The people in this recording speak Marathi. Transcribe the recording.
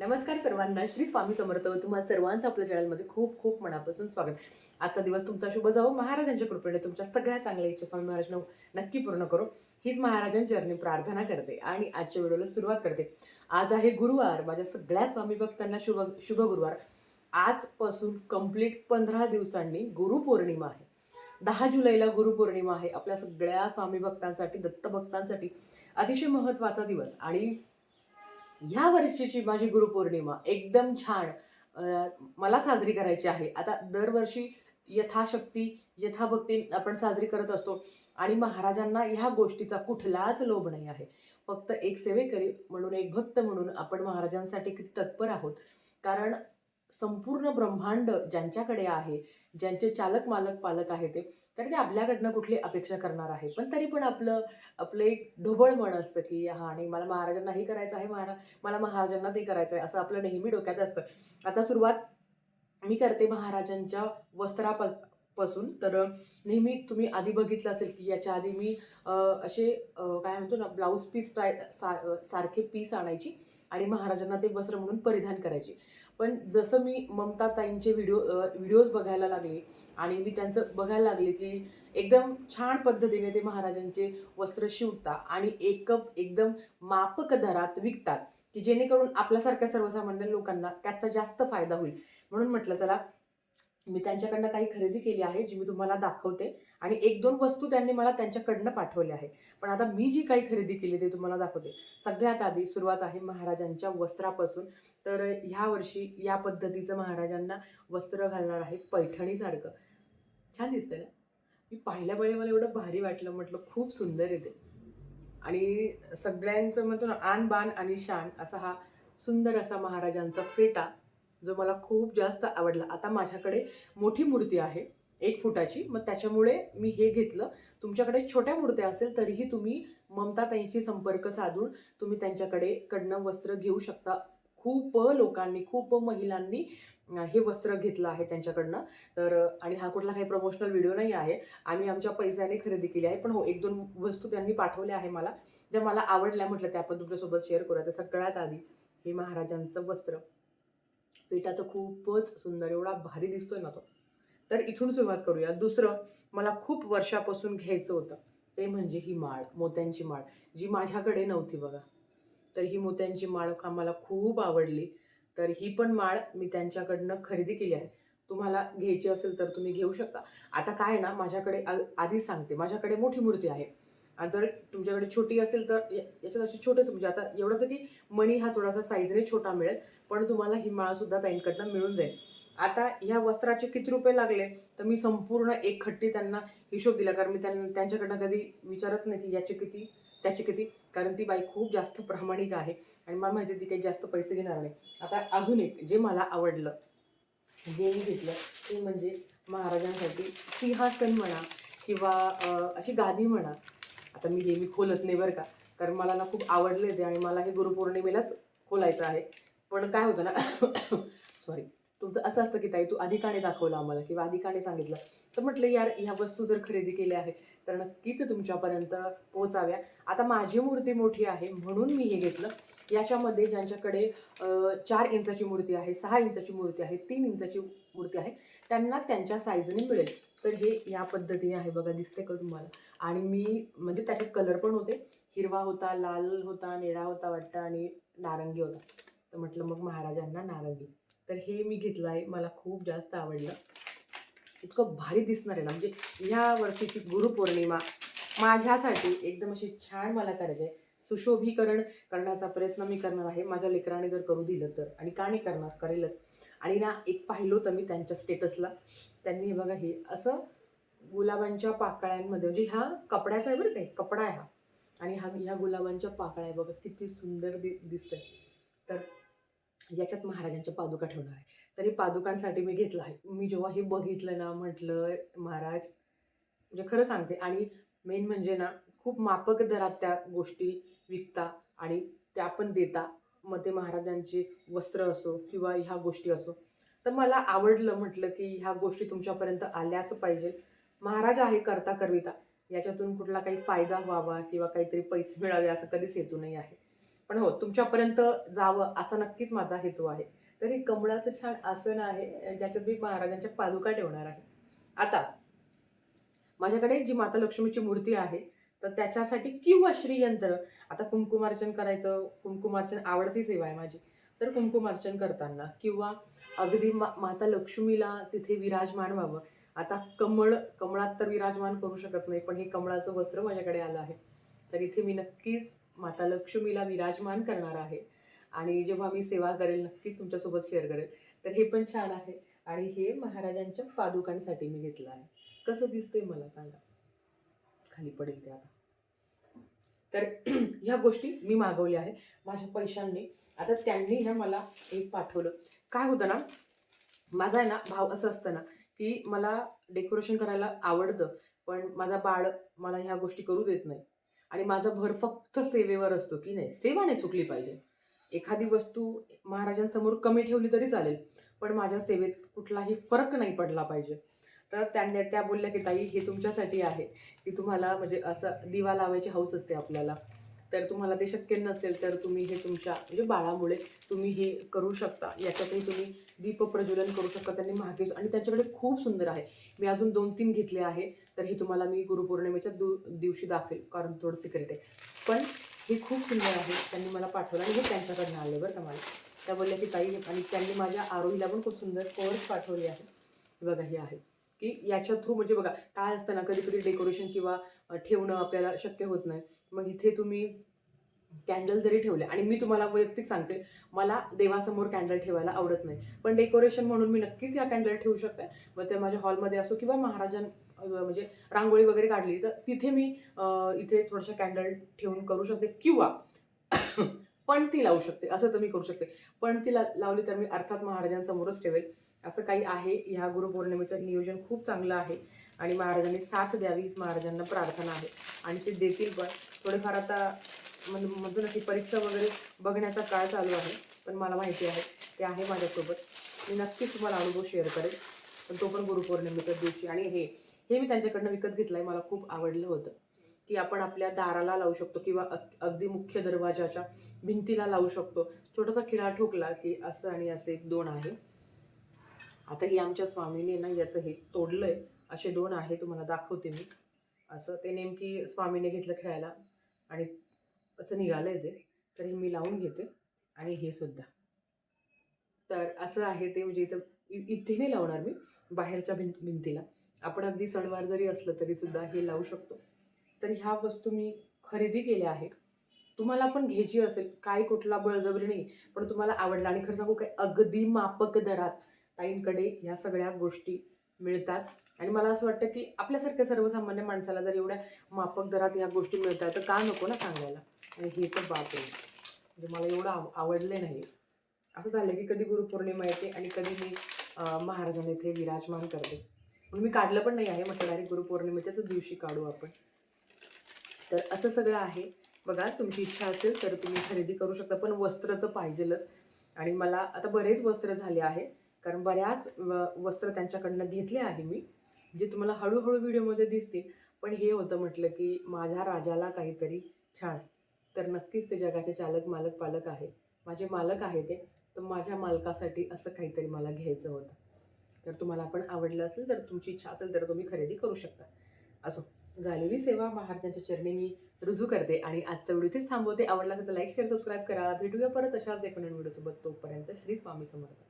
नमस्कार सर्वांना. श्री स्वामी समर्थ. तुम्हाला सर्वांचं आपल्या चॅनलमध्ये खूप खूप मनापासून स्वागत. आजचा दिवस तुमचा शुभ जावो. महाराजांच्या कृपेने तुमच्या सगळ्या चांगल्या इच्छा स्वामी महाराज नक्की पूर्ण करो. हीच महाराजांची चरणी प्रार्थना करते आणि आजच्या व्हिडिओला सुरुवात करते. आज आहे गुरुवार. माझ्या सगळ्या स्वामी भक्तांना शुभ शुभ गुरुवार. आजपासून कंप्लीट पंधरा दिवसांनी गुरुपौर्णिमा आहे. दहा जुलैला गुरुपौर्णिमा आहे. आपल्या सगळ्या स्वामी भक्तांसाठी दत्तभक्तांसाठी अतिशय महत्त्वाचा दिवस. आणि ह्या वर्षीची माझी गुरुपौर्णिमा एकदम छान. मला साजरी करायची आहे. आता दरवर्षी यथाशक्ती यथाभक्ती आपण साजरी करत असतो आणि महाराजांना ह्या गोष्टीचा कुठलाच लोभ नाही आहे. फक्त एक सेवेकरी म्हणून एक भक्त म्हणून आपण महाराजांसाठी किती तत्पर आहोत. कारण संपूर्ण ब्रह्मांड ज्यांच्याकडे आहे ज्यांचे चालक मालक पालक आहे ते तर ते आपल्याकडनं कुठली अपेक्षा करणार आहे? पण तरी पण आपलं आपलं एक ढोबळ मन असतं की हा आणि मला महाराजांना हे करायचं आहे महारा मला महाराजांना ते करायचं आहे असं आपलं नेहमी डोक्यात असतं. आता सुरुवात मी करते महाराजांच्या वस्त्रापपासून तर नेहमी तुम्ही आधी बघितलं असेल की याच्या आधी मी अं, असे काय म्हणतो ना ब्लाऊज पीस ट्राय सा सारखे पीस आणायची आणि महाराजांना ते वस्त्र म्हणून परिधान करायची. पण जसं मी ममता ताईंचे व्हिडिओ व्हिडिओज बघायला लागले आणि मी त्यांचं बघायला लागले की एकदम छान पद्धतीने ते महाराजांचे वस्त्र शिवता आणि एकप एकदम मापक दरात विकतात की जेणेकरून आपल्यासारख्या सर्वसामान्य लोकांना त्याचा जास्त फायदा होईल. म्हणून म्हटलं चला मी त्यांच्याकडनं काही खरेदी केली आहे जी मी तुम्हाला दाखवते. आणि एक दोन वस्तू त्यांनी मला त्यांच्याकडनं पाठवल्या आहे पण आता मी जी काही खरेदी केली ते तुम्हाला दाखवते. सगळ्यात आधी सुरुवात आहे महाराजांच्या वस्त्रापासून. तर ह्या वर्षी या पद्धतीचं महाराजांना वस्त्र घालणार आहे पैठणीसारखं. छान दिसतंय ना? मी पाहिल्या वेळी मला एवढं भारी वाटलं. म्हटलं खूप सुंदर येते. आणि सगळ्यांचं म्हणतो ना आन बान आणि शान असा हा सुंदर असा महाराजांचा फेटा जो मला खूप जास्त आवडला. आता माझ्याकडे मोठी मूर्ती आहे. एक फुटाची मग त्याच्यामुळे मी हे घेतलं. तुमच्याकडे छोट्या मूर्त्या असेल तरीही तुम्ही ममताताईंशी संपर्क साधून तुम्ही त्यांच्याकडे कडनं वस्त्र घेऊ शकता. खूप लोकांनी खूप महिलांनी हे वस्त्र घेतलं आहे त्यांच्याकडनं. तर आणि हा कुठला काही प्रमोशनल व्हिडिओ नाही आहे. आम्ही आमच्या पैशाने खरेदी केली आहे. पण हो एक दोन वस्तू त्यांनी पाठवल्या आहे मला ज्या मला आवडल्या म्हटलं त्या आपण तुमच्यासोबत शेअर करूया. तर सगळ्यात आधी हे महाराजांचं वस्त्र. पेटा तर खूपच सुंदर एवढा भारी दिसतोय ना तो. तर इथून सुरुवात करूया. दुसरं मला खूप वर्षापासून घ्यायचं होतं. ते म्हणजे ही माळ मोत्यांची माळ जी माझ्याकडे नव्हती बघा. तर ही मोत्यांची माळ का मला खूप आवडली. तर ही पण माळ मी त्यांच्याकडनं खरेदी केली आहे. तुम्हाला घ्यायची असेल तर तुम्ही घेऊ शकता. आता काय आहे ना माझ्याकडे आ- आधी सांगते. माझ्याकडे मोठी मूर्ती आहे. आणि जर तुमच्याकडे छोटी असेल तर याच्यात अशी छोटेच म्हणजे आता एवढंच की मणी हा थोडासा साईजने छोटा मिळेल पण तुम्हाला ही माळसुद्धा ताईंकडनं मिळून जाईल. आता ह्या वस्त्राचे किती रुपये लागले? तर मी संपूर्ण एक खट्टी त्यांना हिशोब दिला. कारण मी त्यांना त्यांच्याकडनं कधी विचारत नाही की याचे किती त्याचे किती. कारण ती बाई खूप जास्त प्रामाणिक आहे. आणि मला माहिती ती काही जास्त पैसे घेणार नाही. आता अजून एक जे मला आवडलं जे मी घेतलं ते म्हणजे महाराजांसाठी सिंहासन म्हणा किंवा अशी गादी म्हणा. आता मी हे मी खोलत नाही बरं का. कारण मला ना खूप आवडले ते आणि मला हे गुरुपौर्णिमेलाच खोलायचं आहे. पण काय होतं ना सॉरी तुमचं असं असतं की ताई तू अधिकाने दाखवलं आम्हाला किंवा अधिकाने सांगितलं. तर म्हटलं यार ह्या वस्तू जर खरेदी केल्या आहे तर नक्कीच तुमच्यापर्यंत पोहोचाव्या. आता माझी मूर्ती मोठी आहे म्हणून मी हे घेतलं. याच्यामध्ये ज्यांच्याकडे चार इंचाची मूर्ती आहे सहा इंचाची मूर्ती आहे तीन इंचाची मूर्ती आहे त्यांना त्यांच्या साईजने मिळेल. तर हे या पद्धतीने आहे बघा दिसते का तुम्हाला? आणि मी म्हणजे त्याच्यात कलर पण होते. हिरवा होता लाल होता निळा होता वाटतं आणि नारंगी होता. तर म्हटलं मग महाराजांना नारंगी. तर हे मी घेतलं आहे मला खूप जास्त आवडलं. इतकं भारी दिसणार आहे ना म्हणजे ह्या वर्षीची गुरुपौर्णिमा माझ्यासाठी एकदम अशी छान मला करायची आहे. सुशोभीकरण करण्याचा प्रयत्न मी करणार आहे. माझ्या लेकराने जर करू दिलं तर आणि का नाही करणार? करेलच. आणि ना एक पाहिलं होतं मी त्यांच्या स्टेटसला. त्यांनी हे बघा हे असं गुलाबांच्या पाकळ्यांमध्ये म्हणजे ह्या कपड्याचा आहे बरं काय कपडा आहे हा. आणि हा ह्या गुलाबांच्या पाकळ्या बघा किती सुंदर दि दिसतंय. तर याच्यात महाराजांच्या पादुका ठेवणार आहे. तरी पादुकांसाठी मी घेतलं आहे. मी जेव्हा हे बघितलं ना म्हटलं महाराज म्हणजे खरं सांगते. आणि मेन म्हणजे ना खूप मापक दरात त्या गोष्टी विकता आणि त्या पण देता. मग ते महाराजांचे वस्त्र असो किंवा ह्या गोष्टी असो. तर मला आवडलं म्हटलं की ह्या गोष्टी तुमच्यापर्यंत आल्याच पाहिजे. महाराज आहे करता करविता याच्यातून कुठला काही फायदा व्हावा किंवा काहीतरी पैसे मिळावे असं कधीच हेतू नाही आहे. पण हो तुमच्यापर्यंत जावं असा नक्कीच माझा हेतू आहे. तर हे कमळाचं छान आसन आहे ज्याच्यात मी महाराजांच्या पादुका ठेवणार आहे. आता माझ्याकडे जी माता लक्ष्मीची मूर्ती आहे तर त्याच्यासाठी किंवा श्रीयंत्र आता कुंकुमार्चन करायचं कुंकुमार्चन आवडती सेवा आहे माझी तर कुंकुमार्चन करताना किंवा अगदी मा माता लक्ष्मीला तिथे विराजमान व्हावं. आता कमळ कमळात तर विराजमान करू शकत नाही पण हे कमळाचं वस्त्र माझ्याकडे आलं आहे. तर इथे मी नक्कीच माता लक्ष्मीला विराजमान करणार आहे. आणि जेव्हा मी सेवा करेल नक्कीच तुमच्यासोबत शेअर करेल. तर हे पण छान आहे. आणि हे महाराजांच्या पादुकांसाठी मी घेतलं आहे. कसं दिसतंय मला सांगा. खाली पडेल ते आता. तर ह्या गोष्टी मी मागवल्या आहे माझ्या पैशांनी. आता त्यांनी ह्या मला एक पाठवलं. काय होतं ना माझा आहे ना भाव असं असतं ना की मला डेकोरेशन करायला आवडतं पण माझा बाळ मला ह्या गोष्टी करू देत नाही. आणि माझा भर फक्त सेवेवर असतो की नाही सेवा नाही चुकली पाहिजे. एखादी वस्तू महाराजांसमोर कमी ठेवली तरी चालेल पण माझ्या सेवेत कुठलाही फरक नाही पडला पाहिजे. तर त्यांनी त्या बोलल्या की ताई हे तुमच्यासाठी आहे. की तुम्हाला म्हणजे असं दिवा लावायची हौस असते आपल्याला. तर तुम्हाला ते शक्य नसेल तर तुम्ही हे तुमच्या म्हणजे बाळामुळे तुम्ही हे करू शकता. याच्यातही तुम्ही दीप प्रज्वलन करू शकता त्यांनी महागे आणि त्याच्याकडे खूप सुंदर आहे. मी अजून दोन तीन घेतले आहे. तर हे तुम्हाला मी गुरुपौर्णिमेच्या दु दिवशी दाखवेल. कारण थोडं सिक्रेट आहे. पण हे खूप सुंदर आहे. त्यांनी मला पाठवलं आणि हे त्यांच्याकडनं आले बरं का मला. त्या बोलल्या की ताई आणि त्यांनी माझ्या आरोहीला पण खूप सुंदर कोर्स पाठवली आहे. बघा हे आहे. की याच्या थ्रू म्हणजे बघा काय असतं ना कधी कधी डेकोरेशन किंवा ठेवणं आपल्याला शक्य होत नाही. मग इथे तुम्ही कॅन्डल जरी ठेवले आणि मी तुम्हाला वैयक्तिक सांगते मला देवासमोर कॅन्डल ठेवायला आवडत नाही. पण डेकोरेशन म्हणून मी नक्कीच या कॅन्डल ठेवू शकते. मग ते माझ्या हॉलमध्ये असो किंवा महाराजां म्हणजे रांगोळी वगैरे काढली तर तिथे मी इथे थोडंसं कॅन्डल ठेवून करू शकते किंवा पण ती लावू शकते. असं तर मी करू शकते. पण ती ला लावली तर मी अर्थात महाराजांसमोरच ठेवेल. असं काही आहे. ह्या गुरुपौर्णिमेचं नियोजन खूप चांगलं आहे. आणि महाराजांनी साथ द्यावी महाराजांना प्रार्थना आहे. आणि ते देतील पण. थोडेफार आता मधून अशी परीक्षा वगैरे बघण्याचा काळ चालू आहे. पण मला माहिती आहे ते आहे माझ्यासोबत. मी नक्कीच तुम्हाला अनुभव शेअर करेल पण तो पण गुरुपौर्णिमेच्या दिवशी. आणि हे हे मी त्यांच्याकडनं विकत घेतलं आहे मला खूप आवडलं होतं की आपण आपल्या दाराला लावू शकतो किंवा अग- अगदी मुख्य दरवाजाच्या भिंतीला लावू शकतो. छोटासा खिळा ठोकला की असं आणि असं एक दोन आहे. आता ही आमच्या स्वामीने ना याचं हे तोडलं आहे असे दोन आहे तुम्हाला दाखवते मी. असं ते नेमकी स्वामीने घेतलं खेळायला. आणि असं निघालं आहे ते तर हे मी लावून घेते आणि हे सुद्धा. तर असं आहे ते म्हणजे इथं इ- इथे नाही लावणार मी बाहेरच्या भिं भिंतीला. आपण अगदी सणवार जरी असलं तरी सुद्धा हे लावू शकतो. तर ह्या वस्तू मी खरेदी केल्या आहेत. तुम्हाला पण घ्यायची असेल काय कुठला बळजबरी नाही पण तुम्हाला आवडला आणि खरं सांगू काय अगदी मापक दरात ताईंकडे ह्या सगळ्या गोष्टी मिळतात. आणि मला असं वाटतं की आपल्यासारख्या सर्वसामान्य माणसाला जर एवढ्या मापक दरात ह्या गोष्टी मिळतात तर का नको ना सांगायला? हे तर बापरे आहे म्हणजे मला एवढं आव आवडले नाही. असं झालं की कधी गुरुपौर्णिमा येते आणि कधी मी महाराजांना इथे विराजमान करते. म्हणून मी काढलं पण नाही आहे. म्हटलं डायरेक्ट गुरुपौर्णिमेच्याच दिवशी काढू आपण. तर असं सगळं आहे. बघा तुमची इच्छा असेल तर तुम्ही खरेदी करू शकता पण वस्त्र तर पाहिजेलच. आणि मला आता बरेच वस्त्र झाले आहे. कारण बऱ्याच वस्त्र त्यांच्याकडनं घेतले आहे मी जे तुम्हाला हळूहळू व्हिडिओमध्ये दिसतील. पण हे होतं म्हटलं की माझ्या राजाला काहीतरी छान तर नक्कीच ते जगाचे चालक मालक पालक आहे. माझे मालक आहे ते. तर माझ्या मालकासाठी असं काहीतरी मला घ्यायचं होतं. तर तुम्हाला पण आवडलं असेल तर तुमची इच्छा असेल तर तुम्ही खरेदी करू शकता. असो झालेली सेवा महाराजांच्या चरणी मी रुजू करते आणि आजचा व्हिडिओ इथेच थांबवते. आवडला असेल तर लाईक शेअर सबस्क्राईब करा. भेटूया परत अशाच एका नवीन व्हिडिओसोबत. तोपर्यंत श्री स्वामी समर्थ.